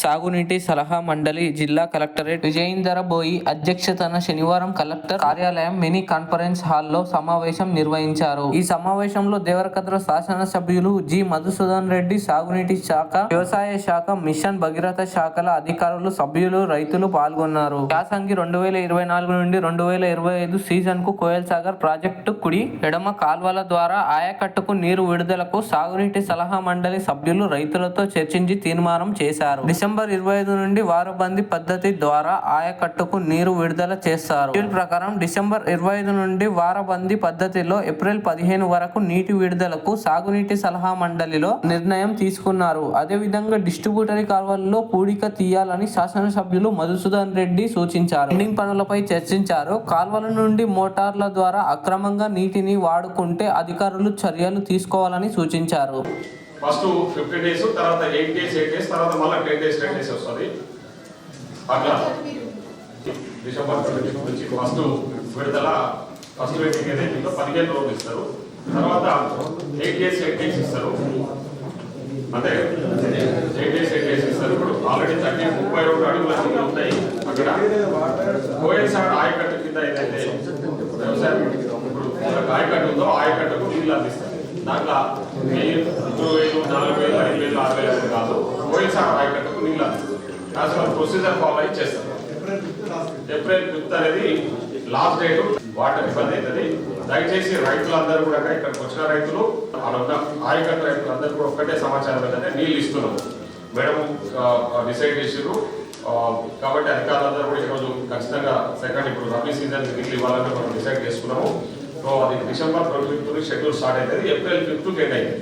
సాగునీటి సలహా మండలి జిల్లా కలెక్టరేట్ విజయేందర బోయి అధ్యక్షతన శనివారం కలెక్టర్ కార్యాలయం మినీ కాన్ఫరెన్స్ హాల్లో సమావేశం నిర్వహించారు. ఈ సమావేశంలో దేవరకద్ర శాసనసభ్యులు జి. మధుసూదన్ రెడ్డి సాగునీటి శాఖ వ్యవసాయ శాఖ మిషన్ భగీరథ శాఖల అధికారులు సభ్యులు రైతులు పాల్గొన్నారు. యాసంగి రెండు వేల ఇరవై నాలుగు నుండి రెండు వేల ఇరవై ఐదు సీజన్కు కోయల్ సాగర్ ప్రాజెక్టు కుడి ఎడమ కాల్వల ద్వారా ఆయకట్టుకు నీరు విడుదలకు సాగునీటి సలహా మండలి సభ్యులు రైతులతో చర్చించి తీర్మానం చేశారు. డిసెంబర్ ఇరవై ఐదు నుండి వారబందీ పద్ధతి ద్వారా ఆయకట్టుకు నీరు విడుదల చేస్తారు. షెడ్యూల్ ప్రకారం డిసెంబర్ ఇరవై ఐదు నుండి వారబందీ పద్ధతిలో ఏప్రిల్ పదిహేను వరకు నీటి విడుదలకు సాగునీటి సలహా మండలిలో నిర్ణయం తీసుకున్నారు. అదేవిధంగా డిస్ట్రిబ్యూటరీ కాలువల్లో పూడిక తీయాలని శాసనసభ్యులు మధుసూదన్ రెడ్డి సూచించారు. ఎండింగ్ పనులపై చర్చించారు. కాల్వల నుండి మోటార్ల ద్వారా అక్రమంగా నీటిని వాడుకుంటే అధికారులు చర్యలు తీసుకోవాలని సూచించారు. ఫస్ట్ ఫిఫ్టీన్ డేస్ తర్వాత ఎయిట్ డేస్ ఎయిట్ డేస్ తర్వాత మళ్ళీ టెన్ డేస్ టెన్ డేస్ వస్తుంది. అట్లా. డిసెంబర్ ట్వంటీ ఫిఫ్త్ నుంచి ఫస్ట్ విడుదల ఫస్ట్ వెయిటింగ్ ఏదైతే ఉందో పదిహేను రోజులు ఇస్తారు. తర్వాత ఎయిట్ డేస్ ఎయిట్ డేస్ ఇస్తారు. అంటే ఎయిట్ డేస్ ఎయిట్ డేస్ ఇస్తారు. ఇప్పుడు ఆల్రెడీ థర్టీ ముప్పై రెండు అడుగుల నీళ్ళు ఉంటాయి అక్కడ. కోయల్ సార్ ఆయకట్టు కింద ఏదైతే వ్యవసాయం ఇప్పుడు ఆయకట్టు ఉందో ఆయకట్టుకు నీళ్ళు అందిస్తారు. దాంట్లో వెయ్యి మూడు వేలు నాలుగు వేలు ఐదు వేలు ఆరు వేలు అని కాదు కోయల్ సార్ నీళ్ళు అందిస్తారు ప్రొసీజర్ ఫాలో అయి చేస్తారు ఏప్రిల్ ఫిఫ్త్ అనేది లాస్ట్ డేట్ వాటర్ ఇబ్బంది అవుతుంది. దయచేసి రైతులందరూ కూడా ఇక్కడికి వచ్చిన రైతులు అలా ఉన్న ఆయకట్టు రైతులందరూ కూడా ఒక్కటే సమాచారం ఏంటంటే నీళ్ళు ఇస్తున్నాం. మేడం డిసైడ్ చేసారు కాబట్టి అధికారులందరూ కూడా ఈరోజు ఖచ్చితంగా సెకండ్ ఇప్పుడు రబీ సీజన్ నీళ్ళు ఇవ్వాలని మనం డిసైడ్ చేసుకున్నాము. సో అది December twenty fifth schedule start అవుతుంది. ఏప్రిల్ ఫిఫ్త్ ఎండ్ అయింది.